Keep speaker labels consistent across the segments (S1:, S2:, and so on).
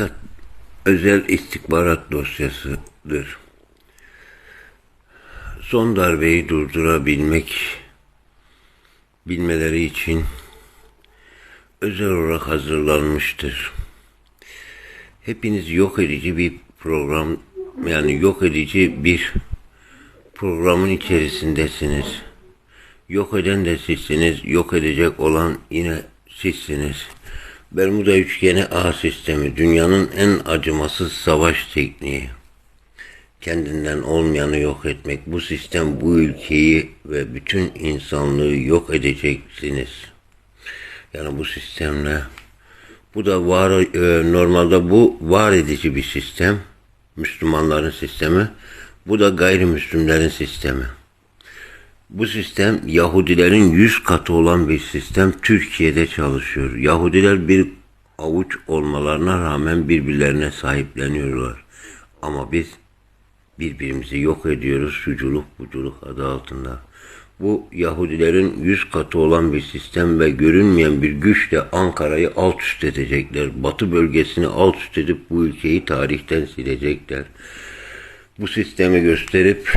S1: Dikkat! Özel istihbarat dosyasıdır. Son darbeyi durdurabilmek bilmeleri için özel olarak hazırlanmıştır. Hepiniz yok edici bir program yani yok edici bir programın içerisindesiniz. Yok eden de sizsiniz, yok edecek olan yine sizsiniz. Bermuda üçgeni A sistemi dünyanın en acımasız savaş tekniği. Kendinden olmayanı yok etmek. Bu sistem bu ülkeyi ve bütün insanlığı yok edeceksiniz. Yani bu sistemle bu da var e, normalde bu var edici bir sistem. Müslümanların sistemi. Bu da gayrimüslimlerin sistemi. Bu sistem Yahudilerin yüz katı olan bir sistem Türkiye'de çalışıyor. Yahudiler bir avuç olmalarına rağmen birbirlerine sahipleniyorlar. Ama biz birbirimizi yok ediyoruz suculuk buculuk adı altında. Bu Yahudilerin yüz katı olan bir sistem ve görünmeyen bir güçle Ankara'yı alt üst edecekler. Batı bölgesini alt üst edip bu ülkeyi tarihten silecekler bu sistemi gösterip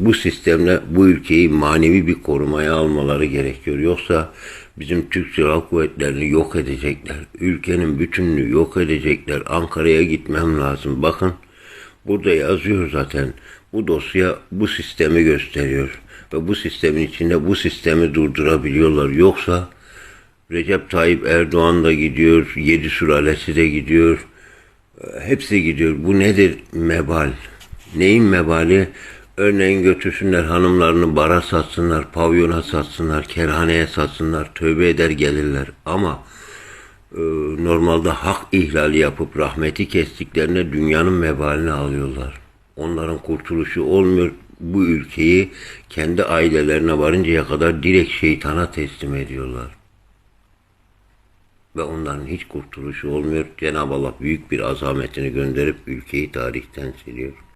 S1: bu sistemle bu ülkeyi manevi bir korumaya almaları gerekiyor. Yoksa bizim Türk Silahlı Kuvvetleri'ni yok edecekler. Ülkenin bütününü yok edecekler. Ankara'ya gitmem lazım. Bakın burada yazıyor zaten. Bu dosya bu sistemi gösteriyor. Ve bu sistemin içinde bu sistemi durdurabiliyorlar. Yoksa Recep Tayyip Erdoğan da gidiyor, yedi sülalesi de gidiyor. Hepsi gidiyor. Bu nedir? Mebal. Neyin mebali? Örneğin götürsünler hanımlarını bara satsınlar, pavyona satsınlar, kerhaneye satsınlar, tövbe eder gelirler. Ama e, normalde hak ihlali yapıp rahmeti kestiklerine dünyanın mebalini alıyorlar. Onların kurtuluşu olmuyor. Bu ülkeyi kendi ailelerine varıncaya kadar direkt şeytana teslim ediyorlar. Ve onların hiç kurtuluşu olmuyor. Cenab-ı Allah büyük bir azametini gönderip ülkeyi tarihten siliyor.